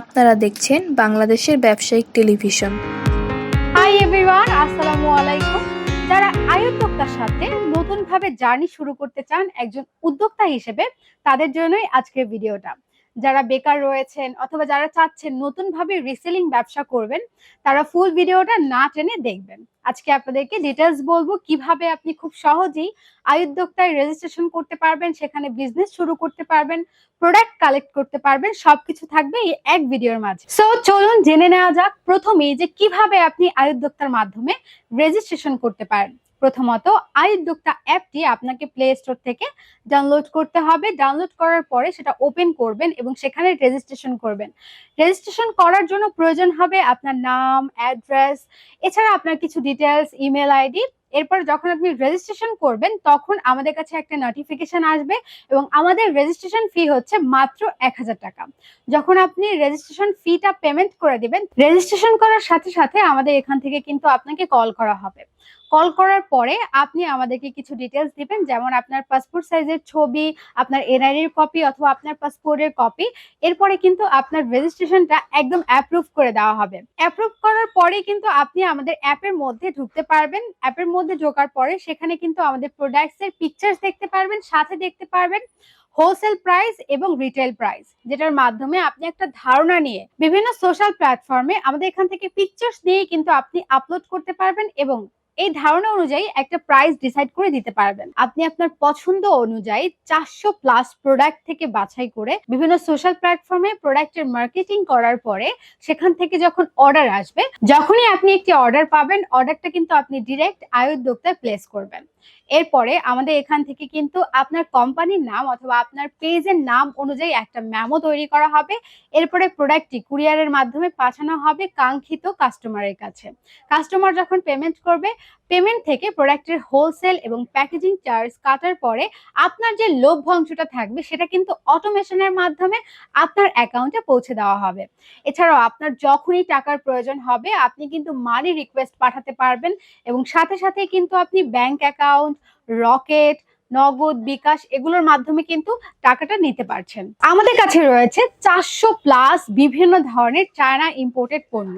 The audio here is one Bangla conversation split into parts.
আপনারা দেখছেন বাংলাদেশের ব্যবসায়িক টেলিভিশন। হাই এভরিওয়ান আসসালামু আলাইকুম। যারা আয়োজকতার সাথে নতুনভাবে জার্নি শুরু করতে চান একজন উদ্যোক্তা হিসেবে, তাদের জন্যই আজকের ভিডিওটা। যারা বেকার রয়েছেন অথবা যারা চাচ্ছেন নতুনভাবে রিসেলিং ব্যবসা করবেন, তারা ফুল ভিডিওটা না টেনে দেখবেন। আজকে আপনাদেরকে ডিটেলস বলব কীভাবে আপনি খুব সহজেই আয়োদ্যোক্তায় রেজিস্ট্রেশন করতে পারবেন, সেখানে বিজনেস শুরু করতে পারবেন প্রোডাক্ট কালেক্ট করতে পারবেন, সবকিছু থাকবে এই এক ভিডিওর মাঝে। সো চলুন জেনে নেওয়া যাক প্রথমেই যে কীভাবে আপনি আয়োদ্যোক্তার মাধ্যমে রেজিস্ট্রেশন করতে পারেন। প্রথমত আয়োদ্যোক্তা অ্যাপটি আপনাকে প্লে স্টোর থেকে ডাউনলোড করতে হবে। ডাউনলোড করার পরে সেটা ওপেন করবেন এবং সেখানে রেজিস্ট্রেশন করবেন। রেজিস্ট্রেশন করার জন্য প্রয়োজন হবে আপনার নাম অ্যাড্রেস এছাড়া আপনার কিছু ডিটেলস ইমেল আইডি এরপর যখন আপনি রেজিস্ট্রেশন করবেন, তখন আমাদের কাছে একটা নোটিফিকেশন আসবে এবং আমাদের রেজিস্ট্রেশন ফি হচ্ছে মাত্র এক হাজার টাকা। যখন আপনি রেজিস্ট্রেশন ফিটা পেমেন্ট করে দিবেন রেজিস্ট্রেশন করার সাথে সাথে আমাদের এখান থেকে কিন্তু আপনাকে কল করা হবে। কল করার পরে আপনি আমাদেরকে কিছু ডিটেলস দিবেন, যেমন আপনার পাসপোর্ট সাইজের ছবি, আপনার এনআইডির কপি অথবা আপনার পাসপোর্টের কপি এরপরে কিন্তু আপনার রেজিস্ট্রেশনটা একদম অ্যাপ্রুভ করে দেওয়া হবে। অ্যাপ্রুভ করার পরে কিন্তু আপনি আমাদের অ্যাপের মধ্যে ঢুকতে পারবেন। অ্যাপের মধ্যে ঢোকার পরে সেখানে কিন্তু আমাদের প্রোডাক্টস এর পিকচার্স দেখতে পারবেন, সাথে দেখতে পারবেন হোলসেল প্রাইস এবং রিটেল প্রাইস যেটার মাধ্যমে আপনি একটা ধারণা নিয়ে বিভিন্ন সোশ্যাল প্ল্যাটফর্মে আমাদের এখান থেকে পিকচার্স নিয়ে কিন্তু আপনি আপলোড করতে পারবেন এবং এই ধারণা অনুযায়ী একটা প্রাইস ডিসাইড করে দিতে পারবেন। আপনি আপনার পছন্দ অনুযায়ী চারশো প্লাস প্রোডাক্ট থেকে বাছাই করে বিভিন্ন সোশ্যাল প্ল্যাটফর্মে প্রোডাক্টের মার্কেটিং করার পরে সেখান থেকে যখন অর্ডার আসবে, যখনই আপনি একটি অর্ডার পাবেন অর্ডারটা কিন্তু আপনি ডিরেক্ট আয়োদ্যোক্তায় প্লেস করবেন। এরপরে আমাদের এখান থেকে কিন্তু আপনার কোম্পানির নাম অথবা আপনার পেজের নাম অনুযায়ী একটা ম্যামো তৈরি করা হবে। এরপরে প্রোডাক্টটি কুরিয়ারের মাধ্যমে পাঠানো হবে কাঙ্ক্ষিত কাস্টমারের কাছে। কাস্টমার যখন পেমেন্ট করবে পেমেন্ট থেকে প্রোডাক্টের হোলসেল এবং প্যাকেজিং চার্জ কাটার পরে আপনার যে লভ্য অংশটা থাকবে, সেটা কিন্তু অটোমেশনের মাধ্যমে আপনার অ্যাকাউন্টে পৌঁছে দেওয়া হবে। এছাড়াও আপনার যখনই টাকার প্রয়োজন হবে, আপনি কিন্তু মানি রিকোয়েস্ট পাঠাতে পারবেন এবং সাথে সাথে কিন্তু আপনি ব্যাংক অ্যাকাউন্ট রকেট নগদ, বিকাশ এগুলোর মাধ্যমে কিন্তু টাকাটা নিতে পারছেন। আমাদের কাছে রয়েছে চারশো প্লাস বিভিন্ন ধরনের চায়না ইম্পোর্টেড পণ্য,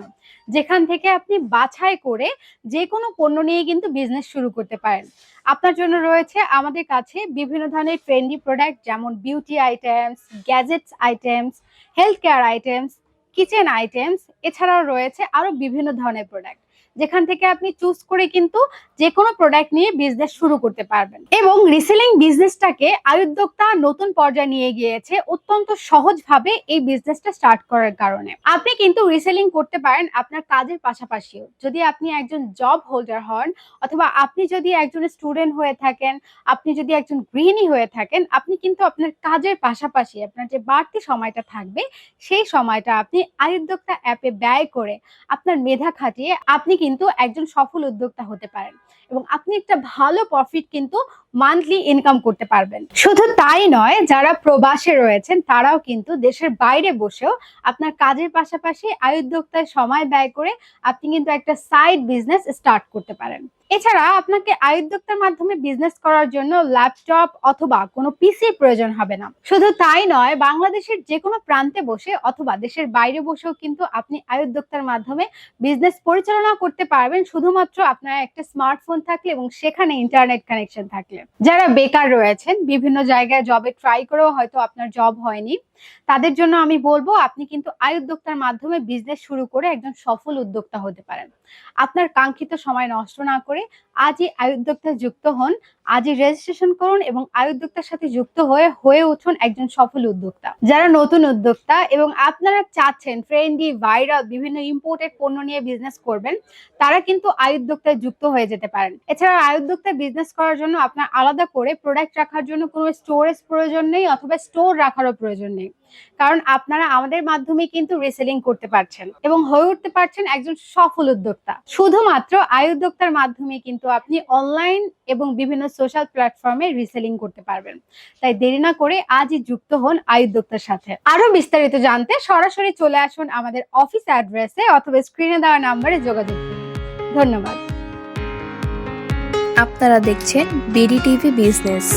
যেখান থেকে আপনি বাছাই করে যে কোনো পণ্য নিয়ে কিন্তু বিজনেস শুরু করতে পারেন। আপনার জন্য রয়েছে আমাদের কাছে বিভিন্ন ধরনের ট্রেন্ডি প্রোডাক্ট যেমন beauty items gadgets items health care items kitchen items এছাড়াও রয়েছে আরও বিভিন্ন ধরনের প্রোডাক্ট যেখান থেকে আপনি চুজ করে কিন্তু যে কোনো প্রোডাক্ট নিয়ে বিজনেস শুরু করতে পারবেন। এবং রিসেলিং বিজনেসটাকে আয়োদ্যোক্তা নতুন পর্যায়ে নিয়ে গিয়েছে অত্যন্ত সহজভাবে এই বিজনেসটা স্টার্ট করার কারণে। আপনি কিন্তু রিসেলিং করতে পারেন আপনার কাজের পাশাপাশিও। যদি আপনি একজন জব হোল্ডার হন অথবা আপনি যদি একজন স্টুডেন্ট হয়ে থাকেন, আপনি যদি একজন গৃহিণী হয়ে থাকেন, আপনি কিন্তু আপনার কাজের পাশাপাশি আপনার যে বাড়তি সময়টা থাকবে, সেই সময়টা আপনি আয়োদ্যোক্তা অ্যাপে ব্যয় করে আপনার মেধা খাটিয়ে আপনি কিন্তু একজন সফল উদ্যোক্তা হতে পারেন। এবং আপনি একটা ভালো প্রফিট কিন্তু মান্থলি ইনকাম করতে পারবেন। শুধু তাই নয়, যারা প্রবাসে রয়েছেন, তারাও কিন্তু দেশের বাইরে বসেও আপনার কাজের পাশাপাশি আয়োদ্যোক্তায় সময় ব্যয় করে আপনি কিন্তু একটা সাইড বিজনেস স্টার্ট করতে পারেন। এছাড়া আপনাকে আয়োদ্যোক্তার মাধ্যমে বিজনেস করার জন্য ল্যাপটপ অথবা কোনো পিসির প্রয়োজন হবে না। শুধু তাই নয়, বাংলাদেশের যে কোনো প্রান্তে বসে অথবা দেশের বাইরে বসেও কিন্তু আপনি আয়োদ্যোক্তার মাধ্যমে বিজনেস পরিচালনা করতে পারবেন। শুধুমাত্র আপনার একটা স্মার্টফোন থাকলে এবং সেখানে ইন্টারনেট কানেকশন থাকলে। যারা বেকার রয়েছেন, বিভিন্ন জায়গায় জবে ট্রাই করেও হয়তো আপনার জব হয়নি। তাদের জন্য আমি বলব, আপনি কিন্তু আয়োদ্যোক্তার মাধ্যমে বিজনেস শুরু করে একজন সফল উদ্যোক্তা হতে পারেন। আপনার কাঙ্ক্ষিত সময় নষ্ট না করে আজই আয়োদ্যোক্তায় যুক্ত হন, আজই রেজিস্ট্রেশন করুন এবং আয়োদ্যোক্তার সাথে যুক্ত হয়ে হয়ে উঠুন একজন সফল উদ্যোক্তা। যারা নতুন উদ্যোক্তা এবং আপনারা চাচ্ছেন ফ্রেন্ডলি ভাইরাল বিভিন্ন ইম্পোর্টেড পণ্য নিয়ে বিজনেস করবেন, তারা কিন্তু আয়োদ্যোক্তায় যুক্ত হয়ে যেতে পারেন। এছাড়া আয়োদ্যোক্তায় বিজনেস করার জন্য আপনার আলাদা করে প্রোডাক্ট রাখার জন্য কোনো স্টোরেজ প্রয়োজন নেই অথবা স্টোর রাখারও প্রয়োজন নেই। কারণ আপনারা আমাদের মাধ্যমে কিন্তু রিসেলিং করতে পারছেন এবং হয়ে উঠতে পারছেন একজন সফল উদ্যোক্তা। শুধুমাত্র আয় উদ্যোক্তার মাধ্যমে কিন্তু আপনি অনলাইন এবং বিভিন্ন সোশ্যাল প্ল্যাটফর্মে রিসেলিং করতে পারবেন। তাই দেরি না করে আজই যুক্ত হন আয় উদ্যোক্তার সাথে। আরও বিস্তারিত জানতে সরাসরি চলে আসুন আমাদের অফিস অ্যাড্রেসে অথবা স্ক্রিনে দেওয়া নাম্বারে যোগাযোগ করুন। ধন্যবাদ। আপনারা দেখছেন বিডি টিভি বিজনেস